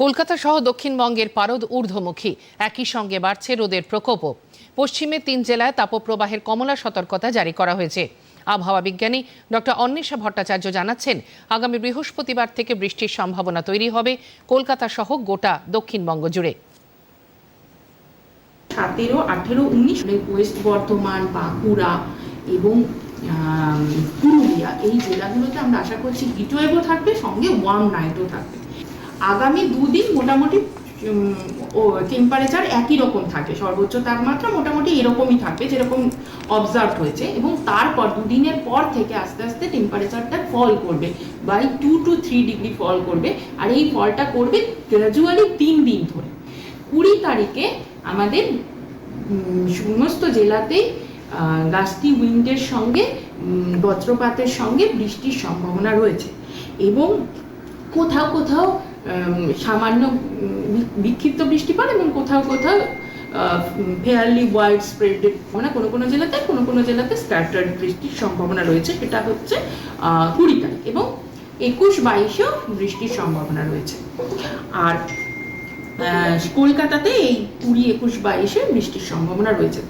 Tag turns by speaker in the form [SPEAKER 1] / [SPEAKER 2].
[SPEAKER 1] কলকাতা সহ দক্ষিণবঙ্গের পারদ ঊর্ধ্বমুখী। একই সঙ্গে বাড়ছে রোদের প্রকোপও। পশ্চিমে তিন জেলায় তাপপ্রবাহের কমলা সতর্কতা জারি করা হয়েছে। আবহাওয়া বিজ্ঞানী ডক্টর অন্বেষা ভট্টাচার্য জানাচ্ছেন, আগামী বৃহস্পতিবার থেকে বৃষ্টির সম্ভাবনা তৈরি হবে কলকাতা সহ গোটা দক্ষিণবঙ্গ জুড়ে।
[SPEAKER 2] সতেরো, আঠেরো, উনিশ ওয়েস্ট বর্ধমান, বাঁকুড়া এবং পুরুলিয়া এই জেলাগুলোতে আমরা আশা করছি হিটওয়েভও থাকবে, সঙ্গে ওয়ার্ম নাইটও থাকবে। আগামী দুদিন মোটামুটি ও টেম্পারেচার একই রকম থাকে। সর্বোচ্চ তাপমাত্রা মোটামুটি এরকমই থাকবে, যেরকম অবজার্ভ হয়েছে। এবং তারপর দুদিনের পর থেকে আস্তে আস্তে টেম্পারেচারটা ফল করবে। By two to three degree fall করবে। আর এই ফলটা করবে গ্র্যাজুয়ালি তিন দিন ধরে। কুড়ি তারিখে আমাদের সমস্ত জেলাতেই গাস্তি উইন্ডের সঙ্গে বজ্রপাতের সঙ্গে বৃষ্টির সম্ভাবনা রয়েছে। এবং কোথাও কোথাও সামান্য বিক্ষিপ্ত বৃষ্টিপাত এবং কোথাও কোথাও ফেয়ারলি ওয়াইড স্প্রেড মানে কোনো কোনো জেলাতে কোনো কোনো জেলাতে স্ক্যাটার্ড বৃষ্টির সম্ভাবনা রয়েছে, সেটা হচ্ছে কুড়ি তারিখ এবং একুশ বাইশেও বৃষ্টির সম্ভাবনা রয়েছে। আর কলকাতাতে এই কুড়ি, একুশ, বাইশে বৃষ্টির সম্ভাবনা রয়েছে।